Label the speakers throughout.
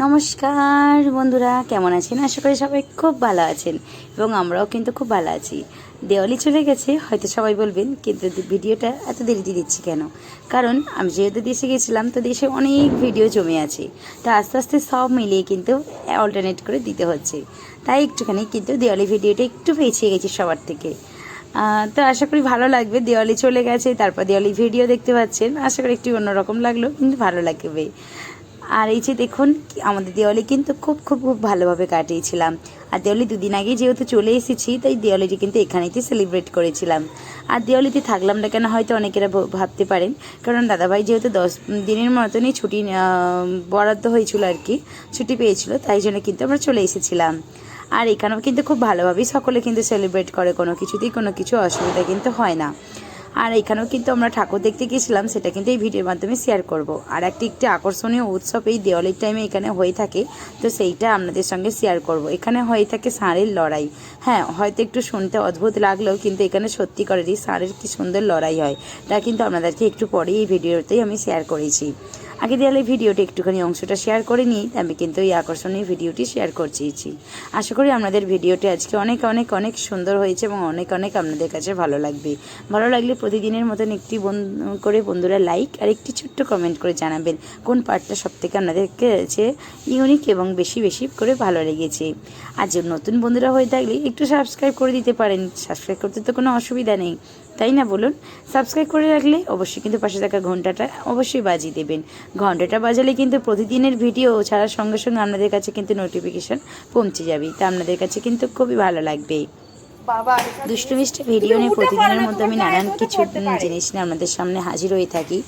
Speaker 1: নমস্কার বন্ধুরা, কেমন আছেন? আশা করি সবাই খুব ভালো আছেন এবং আমরাও কিন্তু খুব ভালো আছি। দেওয়ালি চলে গেছে, হয়তো সবাই বলবেন, কিন্তু ভিডিওটা এত দেরিতে দিচ্ছি কেন? কারণ আমি যেহেতু দেশে গেছিলাম, তো দেশে অনেক ভিডিও জমে আছে। তো আস্তে আস্তে সব মিলিয়ে কিন্তু অল্টারনেট করে দিতে হচ্ছে। তাই একটুখানি কিন্তু দেওয়ালি ভিডিওটা একটু পেছিয়ে গেছি সবার থেকে। তো আশা করি ভালো লাগবে, দেওয়ালি চলে গেছে, তারপর দেওয়ালি ভিডিও দেখতে পাচ্ছেন। আশা করি একটু অন্যরকম লাগল, কিন্তু ভালো লাগবে। আর এই যে দেখুন, আমাদের দেওয়ালি কিন্তু খুব খুব খুব ভালোভাবে কাটিয়েছিলাম। আর দেওয়ালি দুদিন আগে যেহেতু চলে এসেছি, তাই দেওয়ালিটি কিন্তু এখানেইতে সেলিব্রেট করেছিলাম। আর দেওয়ালিতে থাকলাম না কেন, হয়তো অনেকেরা ভাবতে পারেন। কারণ দাদাভাই যেহেতু দশ দিনের মতনই ছুটি বরাদ্দ হয়েছিল আর কি, ছুটি পেয়েছিল, তাই জন্য কিন্তু আমরা চলে এসেছিলাম। আর এখানেও কিন্তু খুব ভালোভাবেই সকলে কিন্তু সেলিব্রেট করে, কোনো কিছুতেই কোনো কিছু অসুবিধা কিন্তু হয় না। আর এখানেও কিন্তু আমরা ঠাকুর দেখতে গিয়েছিলাম, সেটা কিন্তু এই ভিডিওর মাধ্যমে শেয়ার করব। আর একটি একটি আকর্ষণীয় উৎসব এই দেওয়ালির টাইমে এখানে হয়ে থাকে, তো সেইটা আপনাদের সঙ্গে শেয়ার করব। এখানে হয়ে থাকে ষাঁড়ের লড়াই। হ্যাঁ হয়তো একটু শুনতে অদ্ভুত লাগলেও কিন্তু এখানে সত্যি করেই ষাঁড়ের কি সুন্দর লড়াই হয়, তা কিন্তু আপনাদেরকে একটু পরেই এই ভিডিওতেই আমি শেয়ার করেছি। আগে দেওয়ালে ভিডিওটা একটুখানি অংশটা শেয়ার করে নিই, আমি কিন্তু এই আকর্ষণীয় ভিডিওটি শেয়ার করছি আশা করি আপনাদের ভিডিওটি আজকে অনেক অনেক অনেক সুন্দর হয়েছে এবং অনেক অনেক আপনাদের কাছে ভালো লাগবে। ভালো লাগলে প্রতিদিনের মতন একটি করে বন্ধুরা লাইক আর একটি ছোট্ট কমেন্ট করে জানাবেন, কোন পার্টটা সব থেকে আপনাদের কাছে ইউনিক এবং বেশি বেশি করে ভালো লেগেছে। আর যে নতুন বন্ধুরা হয়ে থাকলে একটু সাবস্ক্রাইব করে দিতে পারেন। সাবস্ক্রাইব করতে তো কোনো অসুবিধা নেই। তাই না বলুন? সাবস্ক্রাইব করে রাখলে অবশ্যই কিন্তু পাশে থাকা ঘন্টাটা অবশ্যই বাজিয়ে দেবেন। ঘন্টাটা বাজালে কিন্তু প্রতিদিনের ভিডিও ছাড়ার সঙ্গে সঙ্গে আপনাদের কাছে কিন্তু নোটিফিকেশান পৌঁছে যাবে। তা আপনাদের কাছে কিন্তু খুবই ভালো লাগবে। দুষ্টু মিষ্টি ভিডিও নিয়ে প্রতিদিনের মধ্যে আমি নানান কিছু জিনিস নিয়ে আপনাদের সামনে হাজির হয়ে থাকি।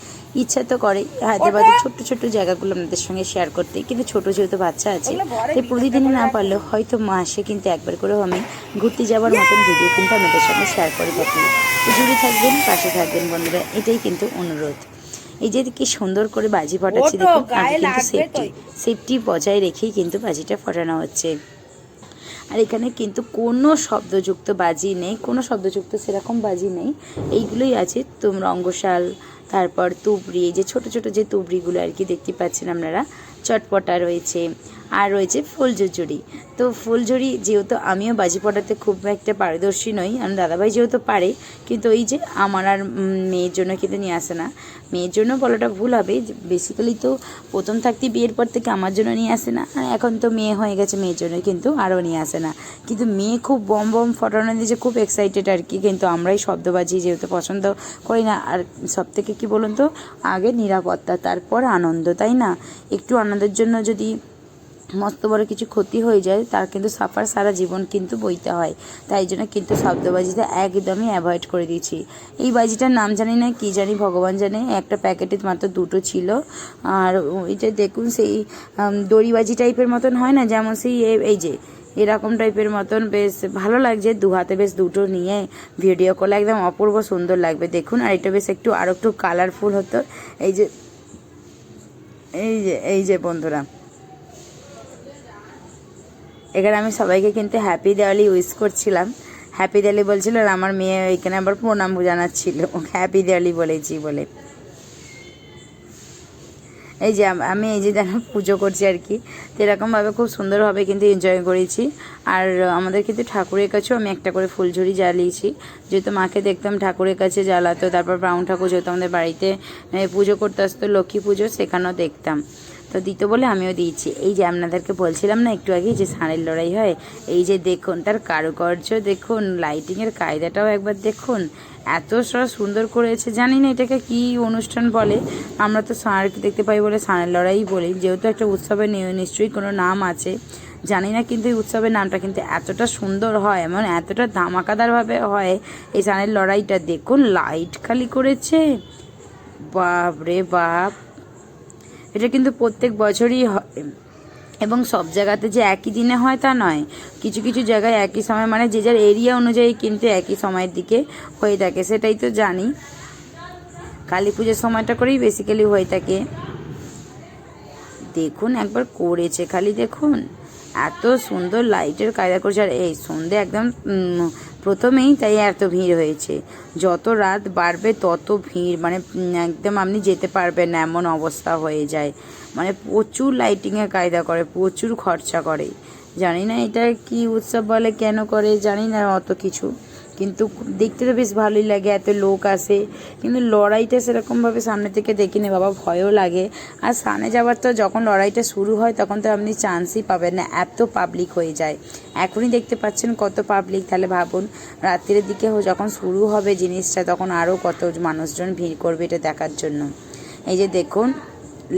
Speaker 1: ইচ্ছা তো করে হায়দ্রাবাদের ছোট্ট ছোট্ট জায়গাগুলো আপনাদের সঙ্গে শেয়ার করতে কিন্তু ছোট যেহেতু বাচ্চা আছে তাই প্রতিদিনই না পারলেও হয়তো মাসে কিন্তু একবার করেও আমি ঘুরতে যাওয়ার মতন ভিডিও কিন্তু আপনাদের সঙ্গে শেয়ার করে থাকি। জুড়ে থাকবেন পাশে থাকবেন বন্ধুরা এটাই কিন্তু অনুরোধ। এই যে কি সুন্দর করে বাজি ফাটাচ্ছি দেখুন আগে কিন্তু সেফটি সেফটি বজায় রেখেই কিন্তু বাজিটা ফাটানো হচ্ছে। আর এখানে কিন্তু কোনো শব্দযুক্ত বাজি নেই, কোনো শব্দযুক্ত সেরকম বাজি নেই। এইগুলোই আছে তুম রঙ্গশাল, তারপর তুবড়ি যে ছোট ছোট যে তুবড়িগুলো আর কি দেখতে পাচ্ছেন আপনারা, চটপটা রয়েছে। আর রয়েছে ফুলঝুরঝুরি তো ফুলঝুরি যেহেতু আমিও বাজি পটাতে খুব একটা পারদর্শী নই আমি দাদাভাই যেহেতু পারে, কিন্তু ওই যে আমার আর মেয়ের জন্য কিন্তু নিয়ে আসে না। মেয়ের জন্য বলাটা ভুল হবে বেসিক্যালি তো প্রথম থাকতে বিয়ের পর থেকে আমার জন্য নিয়ে আসে না, আর এখন তো মেয়ে হয়ে গেছে, মেয়ের জন্য কিন্তু আরও নিয়ে আসে না। কিন্তু মেয়ে খুব বম বম ফটানো দিয়েছে, খুব এক্সাইটেড আর কি, কিন্তু আমরাই শব্দবাজি যেহেতু পছন্দ করি না, আর সব থেকে কী বলুন তো, আগে নিরাপত্তা, তারপর আনন্দ, তাই না? একটু আনন্দের জন্য যদি মস্ত বড় কিছু ক্ষতি হয়ে যায়, তার কিন্তু সাফার সারা জীবন কিন্তু বইতে হয়। তাই জন্য কিন্তু শব্দবাজিটা একদমই অ্যাভয়েড করে দিয়েছি। এই বাজিটার নাম জানি না, কি জানি ভগবান জানে। একটা প্যাকেটে মাত্র দুটো ছিল। আর এটা দেখুন, সেই দড়িবাজি টাইপের মতন হয় না? যেমন সেই, এই যে, এরকম টাইপের মতন বেশ ভালো লাগছে। দু হাতে বেশ দুটো নিয়ে ভিডিও করলে একদম অপূর্ব সুন্দর লাগবে। দেখুন, আর এটা বেশ একটু আরও একটু কালারফুল হতো। এই যে এই যে এই যে বন্ধুরা। এখানে আমি সবাইকে কিন্তু হ্যাপি দেওয়ালি উইশ করছিলাম। হ্যাপি দেওয়ালি বলছিল আর আমার মেয়ে এখানে আবার প্রণাম জানাচ্ছিল। হ্যাপি দেওয়ালি বলেছি বলে। এই যে আমি এই যে দেখো পুজো করছি আর কি, তো এরকমভাবে খুব সুন্দরভাবে কিন্তু এনজয় করেছি। আর আমাদের কিন্তু ঠাকুরের কাছেও আমি একটা করে ফুলঝুরি জ্বালিয়েছি। যেহেতু মাকে দেখতাম ঠাকুরের কাছে জ্বালাতো, তারপর ব্রাউন ঠাকুর যেহেতু আমাদের বাড়িতে পুজো করতে আসতো, লক্ষ্মী পুজো সেখানেও দেখতাম। তো দিত বলে আমিও দিয়েছি। এই যে আপনাদেরকে বলছিলাম না একটু আগে যে ষাঁড়ের লড়াই হয়, এই যে দেখুন, তার কারুকার্য দেখুন লাইটিংয়ের কায়দাটাও একবার দেখুন। এত সুন্দর করেছে, জানি না এটাকে কি অনুষ্ঠান বলে। আমরা তো ষাঁড়কে দেখতে পাই বলে ষাঁড়ের লড়াই বলি। যেহেতু একটা উৎসবের নি- নিশ্চয়ই কোনো নাম আছে। জানি না কিন্তু এই উৎসবের নামটা কিন্তু এতটা সুন্দর হয় এমন এতটা ধামাকাদারভাবে হয় এই ষাঁড়ের লড়াইটা। দেখুন লাইট খালি করেছে। বাপ রে বাপ। এটা কিন্তু প্রত্যেক বছরই হয় এবং সব জায়গাতে যে একই দিনে হয় তা নয়। কিছু কিছু জায়গায় একই সময় মানে যে যার এরিয়া অনুযায়ী কিন্তু একই সময়ের দিকে হয়ে থাকে, সেটাই তো জানি। কালী পুজোর সময়টা করেই বেসিক্যালি হয়ে থাকে। দেখুন, একবার করেছে খালি, দেখুন। এত সুন্দর লাইটের কায়দা করেছে। আর এই সন্ধে একদম প্রথমেই তাই এত ভিড় হয়েছে। যত রাত বাড়বে তত ভিড় মানে একদম আপনি যেতে পারবেন না, এমন অবস্থা হয়ে যায়। মানে প্রচুর লাইটিংয়ের কায়দা করে, প্রচুর খরচা করে। জানি না এটা কি উৎসব বলে, কেন করে, জানি না অত কিছু। কিন্তু দেখতে তো বেশ ভালোই লাগে, এত লোক আসে। কিন্তু লড়াইটা সেরকমভাবে সামনে থেকে দেখিনি, বাবা ভয়ও লাগে। আর সামনে যাওয়ার তো যখন লড়াইটা শুরু হয়, তখন তো আপনি চান্সই পাবেন না, এত পাবলিক হয়ে যায়। এখনই দেখতে পাচ্ছেন কত পাবলিক তাহলে ভাবুন, রাত্রির দিকে যখন শুরু হবে জিনিসটা, তখন আরও কত মানুষজন ভিড় করবে এটা দেখার জন্য। এই যে দেখুন,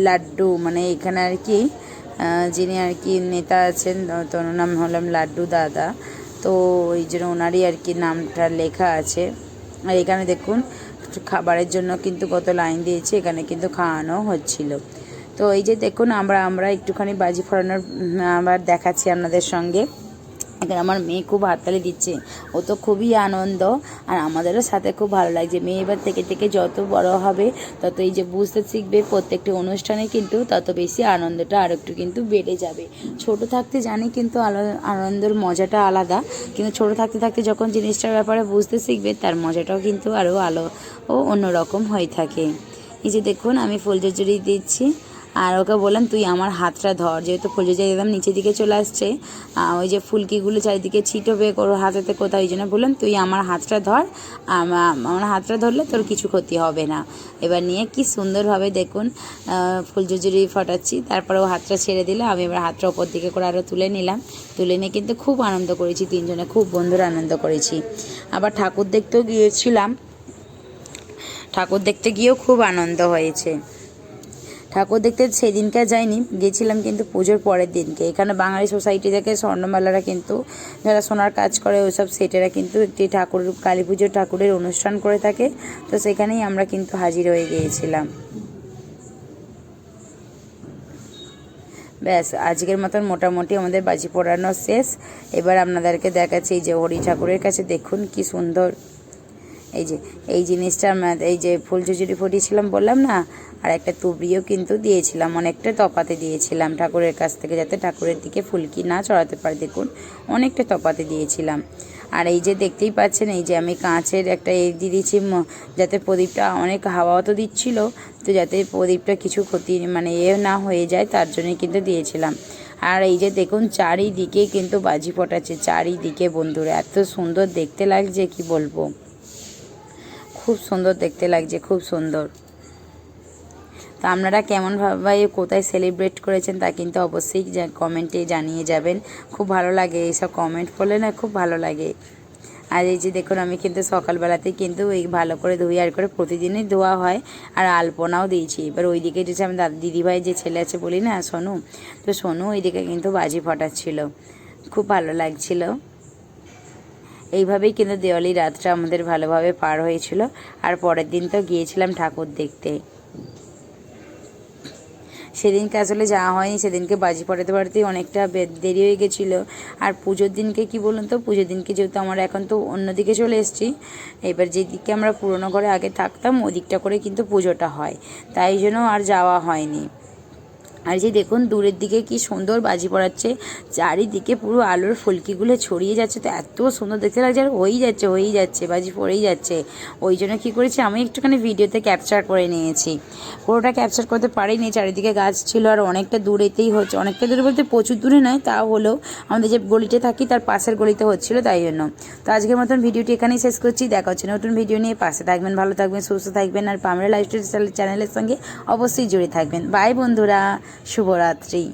Speaker 1: লাড্ডু মানে এখানে আর কি যিনি আর কি নেতা আছেন তো ওনার নাম হলাম লাড্ডু দাদা। তো ওই জন্য ওনারই আর কি নামটা লেখা আছে। আর এখানে দেখুন, খাবারের জন্য কিন্তু কত লাইন দিয়েছে, এখানে কিন্তু খাওয়ানো হচ্ছিল। তো এই যে দেখুন, আমরা আমরা একটুখানি বাজি ফোড়ানোর আবার দেখাচ্ছি আপনাদের সঙ্গে। এখানে আমার মেয়ে খুব হাততালি দিচ্ছে। ও তো খুবই আনন্দ। আর আমাদেরও সাথে খুব ভালো লাগছে। মেয়ে এবার থেকে থেকে যত বড় হবে, তত এই যে বুঝতে শিখবে প্রত্যেকটি অনুষ্ঠানে কিন্তু তত বেশি আনন্দটা আর একটু কিন্তু বেড়ে যাবে। ছোট থাকতে জানি কিন্তু আনন্দের মজাটা আলাদা। কিন্তু ছোট থাকতে থাকতে যখন জিনিসটার ব্যাপারে বুঝতে শিখবে, তার মজাটাও কিন্তু আরও আলো ও অন্যরকম হয়ে থাকে। এই যে দেখুন, আমি ফুল জড়িয়ে দিচ্ছি। আর ওকে বললাম তুই আমার হাতটা ধর। যেহেতু ফুল জড়িয়ে একদম নিচের দিকে চলে আসছে। ওই যে ফুলকিগুলো চারিদিকে ছিটবে করো হাতেতে কোথাও ওই জন্য বললাম তুই আমার হাতটা ধর। আমার হাতটা ধরলে তোর কিছু ক্ষতি হবে না। এবার নিয়ে কি সুন্দরভাবে দেখুন আহ, ফুল জুজুরি ফটাচ্ছি। তারপরে ও হাতটা ছেড়ে দিলে আমি এবার হাতটা ওপর দিকে করে আরও তুলে নিলাম। তুলে নিয়ে কিন্তু খুব আনন্দ করেছি তিনজনে খুব বন্ধুরা আনন্দ করেছি। আবার ঠাকুর দেখতেও গিয়েছিলাম। ঠাকুর দেখতে গিয়েও খুব আনন্দ হয়েছে। ঠাকুর দেখতে সেদিনকে যাইনি, গেছিলাম কিন্তু পুজোর পরের দিনকে। এখানে বাঙালি সোসাইটি থেকে স্বর্ণমালারা কিন্তু, যারা সোনার কাজ করে ওইসব সেটেরা কিন্তু একটি ঠাকুর, কালী পুজোর ঠাকুরের অনুষ্ঠান করে থাকে। তো সেখানেই আমরা কিন্তু হাজির হয়ে গিয়েছিলাম। ব্যাস, আজকের মতন মোটামুটি আমাদের বাজি পোড়ানো শেষ। এবার আপনাদেরকে দেখাচ্ছি যে হরি ঠাকুরের কাছে দেখুন কি সুন্দর এই যে, এই জিনিসটা এই যে ফুল চুচুরি ফুটিয়েছিলাম বললাম না, আর একটা তুবড়িও কিন্তু দিয়েছিলাম, অনেকটা তপাতে দিয়েছিলাম ঠাকুরের কাছ থেকে যাতে ঠাকুরের দিকে ফুলকি না চড়াতে পারে, দেখুন, অনেকটা তপাতে দিয়েছিলাম। আর এই যে দেখতেই পাচ্ছেন, এই যে আমি কাঁচের একটা এই দিয়ে দিয়েছি যাতে প্রদীপটা অনেক হাওয়াও তো দিচ্ছিল, তো যাতে প্রদীপটা কিছু ক্ষতি মানে এ না হয়ে যায়, তার জন্যই কিন্তু দিয়েছিলাম। আর এই যে দেখুন, চারিদিকে কিন্তু বাজি ফোটাচ্ছে চারিদিকে বন্ধুরা, এত সুন্দর দেখতে লাগছে, কি বলব। খুব সুন্দর দেখতে লাগছে, খুব সুন্দর। তো আপনারা কেমনভাবে কোথায় সেলিব্রেট করেছেন তা কিন্তু অবশ্যই কমেন্টে জানিয়ে যাবেন। খুব ভালো লাগে এইসব কমেন্ট করলে না, খুব ভালো লাগে। আর এই যে দেখুন, আমি কিন্তু সকালবেলাতেই কিন্তু এই ভালো করে ধুই আর করে প্রতিদিনই ধোয়া হয় আর আলপনাও দিয়েছি। এবার ওইদিকে যে আমি দাদা, দিদিভাই যে ছেলে আছে বলি না, সোনু, তো সোনু ওইদিকে কিন্তু বাজি ফটাচ্ছিল। খুব ভালো লাগছিল। এইভাবেই কিন্তু দেওয়ালি রাতটা আমাদের ভালোভাবে পার হয়েছিল, আর পরের দিন তো গিয়েছিলাম ঠাকুর দেখতে। সেদিনকে আসলে যাওয়া হয়নি, সেদিনকে বাজি পড়াতে পড়াতেই অনেকটা দেরি হয়ে গেছিল। আর পুজোর দিনকে কি বলুন তো, পুজোর দিনকে যেহেতু আমরা এখন তো অন্যদিকে চলে এসেছি, এবার যেদিকে আমরা পুরোনো ঘরে আগে থাকতাম, ওদিকটা করে কিন্তু পুজোটা হয়। তাই জন্য আর যাওয়া হয়নি। আর যে দেখুন, দূরের দিকে কি সুন্দর বাজি পড়াচ্ছে, চারিদিকে পুরো আলোর ফুলকিগুলো ছড়িয়ে যাচ্ছে, তো এত সুন্দর দেখতে লাগছে, আর হয়েই যাচ্ছে হয়েই যাচ্ছে, বাজি পড়েই যাচ্ছে। ওই জন্য কী করেছি, আমি একটুখানি ভিডিওতে ক্যাপচার করে নিয়েছি। পুরোটা ক্যাপচার করতে পারিনি, চারিদিকে গাছ ছিল, আর অনেকটা দূরেতেই হচ্ছে, অনেকটা দূরে বলতে প্রচুর দূরে নয়, তা হলেও আমাদের যে গলিতে থাকি, তার পাশের গলিতে হচ্ছিল, তাই জন্য। তো আজকের মতন ভিডিওটি এখানেই শেষ করছি, দেখা হচ্ছে নতুন ভিডিও নিয়ে, পাশে থাকবেন, ভালো থাকবেন, সুস্থ থাকবেন, আর পামরা লাইফস্টাইল চ্যানেলের সঙ্গে অবশ্যই জুড়ে থাকবেন। বাই বন্ধুরা। শুভরাত্রি।